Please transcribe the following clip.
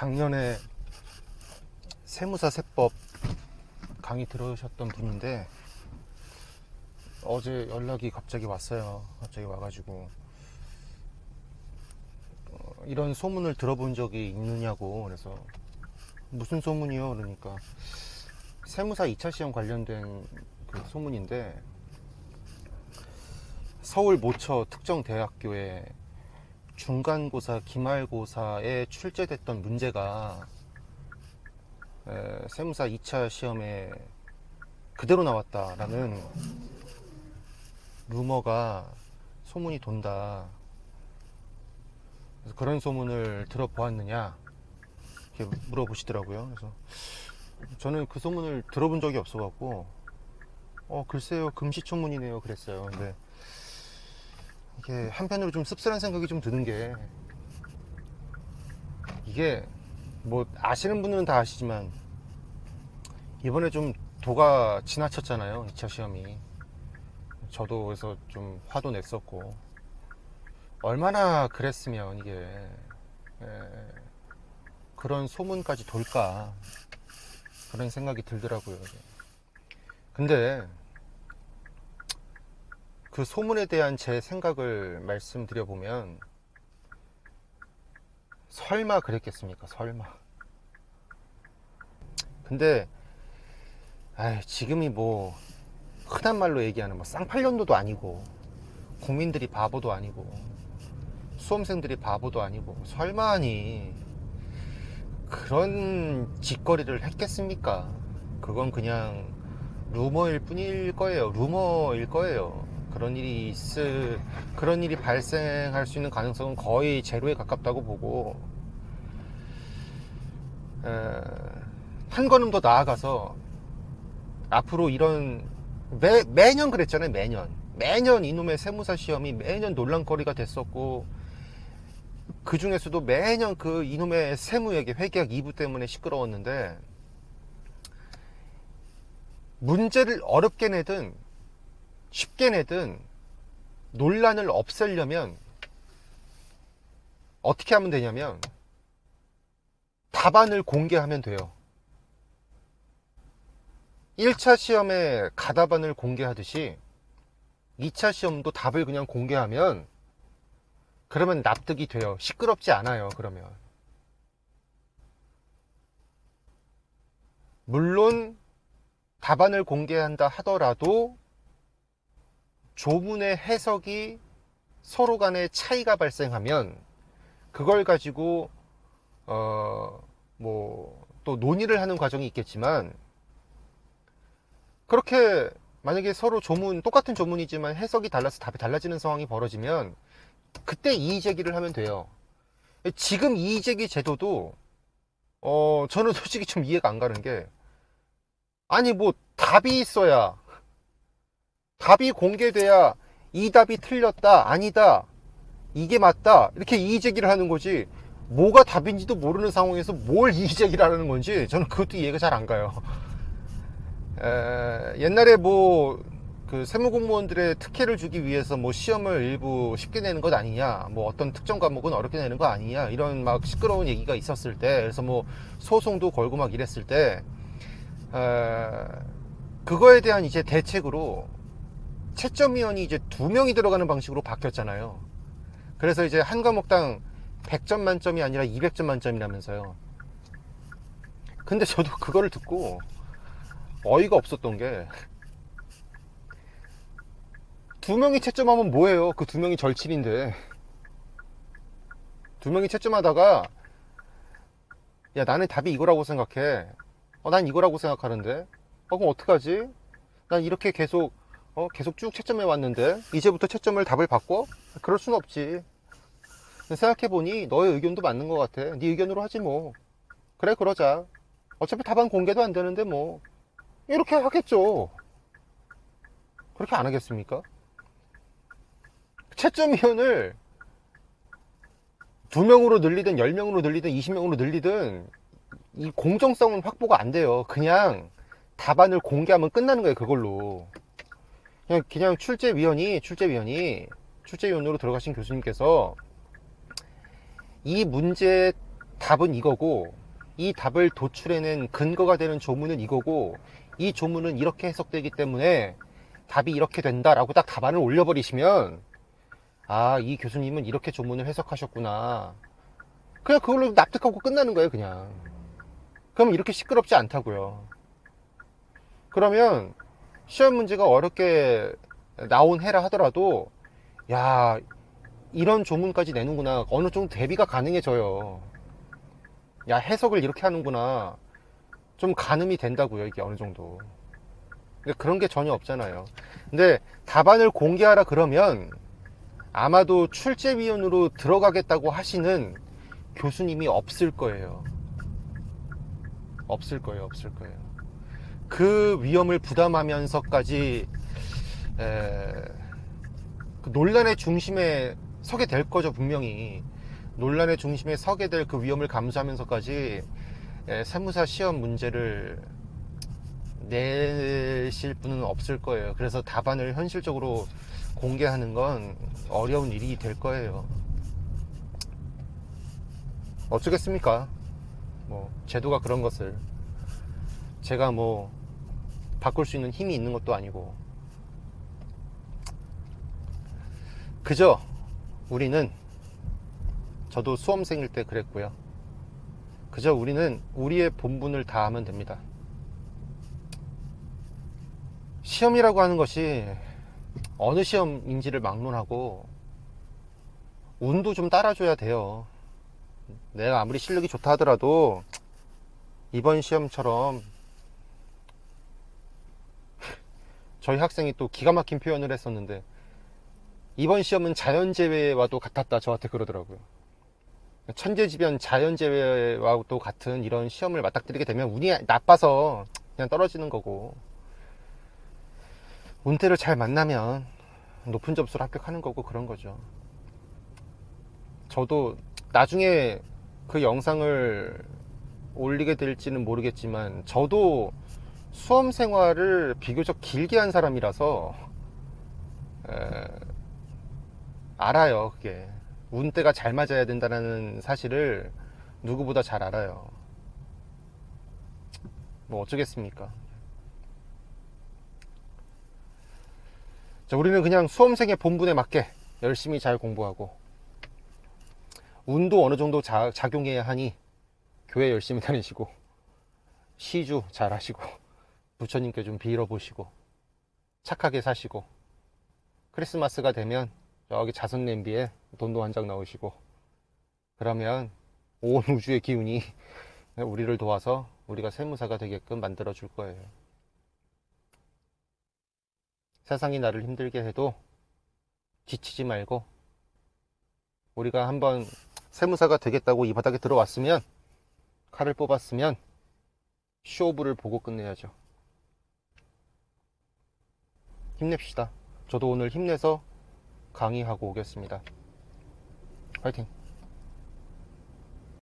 작년에 세무사 세법 강의 들으셨던 분인데 어제 연락이 갑자기 왔어요. 갑자기 와가지고 어, 이런 소문을 들어본 적이 있느냐고 그래서 무슨 소문이요? 그러니까 세무사 2차 시험 관련된 그 소문인데 서울 모처 특정 대학교에 중간고사, 기말고사에 출제됐던 문제가 에, 세무사 2차 시험에 그대로 나왔다라는 루머가 소문이 돈다. 그래서 그런 소문을 들어보았느냐 이렇게 물어보시더라고요. 그래서 저는 그 소문을 들어본 적이 없어갖고 어 글쎄요 금시초문이네요 그랬어요. 근데 이게 한편으로 좀 씁쓸한 생각이 좀 드는 게 이게 뭐 아시는 분들은 다 아시지만 이번에 좀 도가 지나쳤잖아요 2차 시험이 저도 그래서 좀 화도 냈었고 얼마나 그랬으면 이게 에, 그런 소문까지 돌까 그런 생각이 들더라고요. 근데 그 소문에 대한 제 생각을 말씀드려 보면 설마 그랬겠습니까? 설마. 근데 아 지금이 뭐 흔한 말로 얘기하는 뭐 쌍팔년도도 아니고 국민들이 바보도 아니고 수험생들이 바보도 아니고 설마 하니 그런 짓거리를 했겠습니까? 그건 그냥 루머일 뿐일 거예요. 루머일 거예요. 그런 일이 있을 그런 일이 발생할 수 있는 가능성은 거의 제로에 가깝다고 보고 에, 한 걸음 더 나아가서 앞으로 이런 매, 매년 그랬잖아요 매년. 매년 이놈의 세무사 시험이 매년 논란거리가 됐었고 그 중에서도 매년 그 이놈의 세무회계 회계학 2부 때문에 시끄러웠는데 문제를 어렵게 내든 쉽게 내든 논란을 없애려면 어떻게 하면 되냐면 답안을 공개하면 돼요. 1차 시험에 가답안을 공개하듯이 2차 시험도 답을 그냥 공개하면 그러면 납득이 돼요. 시끄럽지 않아요. 그러면. 물론 답안을 공개한다 하더라도 조문의 해석이 서로 간에 차이가 발생하면 그걸 가지고 어 뭐 또 논의를 하는 과정이 있겠지만 그렇게 만약에 서로 조문 똑같은 조문이지만 해석이 달라서 답이 달라지는 상황이 벌어지면 그때 이의 제기를 하면 돼요. 지금 이의 제기 제도도 어 저는 솔직히 좀 이해가 안 가는 게 아니 뭐 답이 있어야 답이 공개돼야 이 답이 틀렸다 아니다 이게 맞다 이렇게 이의 제기를 하는 거지. 뭐가 답인지도 모르는 상황에서 뭘 이의 제기를 하는 건지 저는 그것도 이해가 잘 안 가요. 에, 옛날에 뭐 그 세무공무원들의 특혜를 주기 위해서 뭐 시험을 일부 쉽게 내는 것 아니냐 뭐 어떤 특정 과목은 어렵게 내는 거 아니냐 이런 막 시끄러운 얘기가 있었을 때 그래서 뭐 소송도 걸고 막 이랬을 때 에, 그거에 대한 이제 대책으로 채점위원이 이제 두 명이 들어가는 방식으로 바뀌었잖아요. 그래서 이제 한 과목당 100점 만점이 아니라 200점 만점이라면서요. 근데 저도 그거를 듣고 어이가 없었던 게 두 명이 채점하면 뭐예요? 그 두 명이 절친인데 두 명이 채점하다가 야 나는 답이 이거라고 생각해. 어, 난 이거라고 생각하는데. 어, 그럼 어떡하지? 난 이렇게 계속 어, 계속 쭉 채점해 왔는데 이제부터 채점을 답을 바꿔? 그럴 순 없지. 생각해보니 너의 의견도 맞는 것 같아. 네 의견으로 하지 뭐. 그래 그러자. 어차피 답안 공개도 안 되는데 뭐 이렇게 하겠죠. 그렇게 안 하겠습니까? 채점위원을 두 명으로 늘리든 열 명으로 늘리든 20명으로 늘리든 이 공정성은 확보가 안 돼요. 그냥 답안을 공개하면 끝나는 거예요. 그걸로. 그냥, 그냥 출제위원이, 출제위원이, 출제위원으로 들어가신 교수님께서 이 문제에 답은 이거고 이 답을 도출해낸 근거가 되는 조문은 이거고 이 조문은 이렇게 해석되기 때문에 답이 이렇게 된다라고 딱 답안을 올려버리시면 아 이 교수님은 이렇게 조문을 해석하셨구나. 그냥 그걸로 납득하고 끝나는 거예요 그냥. 그럼 이렇게 시끄럽지 않다고요. 그러면 시험 문제가 어렵게 나온 해라 하더라도 야 이런 조문까지 내는구나. 어느 정도 대비가 가능해져요. 야 해석을 이렇게 하는구나. 좀 가늠이 된다고요 이게 어느 정도. 근데 그런 게 전혀 없잖아요. 근데 답안을 공개하라 그러면 아마도 출제위원으로 들어가겠다고 하시는 교수님이 없을 거예요. 없을 거예요 없을 거예요 그 위험을 부담하면서까지 에, 그 논란의 중심에 서게 될 거죠 분명히. 논란의 중심에 서게 될 그 위험을 감수하면서까지 에, 세무사 시험 문제를 내실 분은 없을 거예요. 그래서 답안을 현실적으로 공개하는 건 어려운 일이 될 거예요. 어쩌겠습니까? 뭐 제도가 그런 것을. 제가 뭐 바꿀 수 있는 힘이 있는 것도 아니고 그저 우리는 저도 수험생일 때 그랬고요. 그저 우리는 우리의 본분을 다하면 됩니다. 시험이라고 하는 것이 어느 시험인지를 막론하고 운도 좀 따라줘야 돼요. 내가 아무리 실력이 좋다 하더라도 이번 시험처럼 저희 학생이 또 기가 막힌 표현을 했었는데 이번 시험은 자연재해와도 같았다 저한테 그러더라고요. 천재지변 자연재해와도 같은 이런 시험을 맞닥뜨리게 되면 운이 나빠서 그냥 떨어지는 거고. 운태를 잘 만나면 높은 점수를 합격하는 거고 그런 거죠. 저도 나중에 그 영상을 올리게 될지는 모르겠지만 저도 수험 생활을 비교적 길게 한 사람이라서 에, 알아요 그게. 운때가 잘 맞아야 된다는 사실을 누구보다 잘 알아요. 뭐 어쩌겠습니까? 자, 우리는 그냥 수험생의 본분에 맞게 열심히 잘 공부하고 운도 어느 정도 자, 작용해야 하니 교회 열심히 다니시고 시주 잘 하시고 부처님께 좀 빌어보시고 착하게 사시고 크리스마스가 되면 저기 자선 냄비에 돈도 한 장 넣으시고 그러면 온 우주의 기운이 우리를 도와서 우리가 세무사가 되게끔 만들어 줄 거예요. 세상이 나를 힘들게 해도 지치지 말고 우리가 한번 세무사가 되겠다고 이 바닥에 들어왔으면 칼을 뽑았으면 쇼부를 보고 끝내야죠. 힘냅시다. 저도 오늘 힘내서 강의하고 오겠습니다. 화이팅!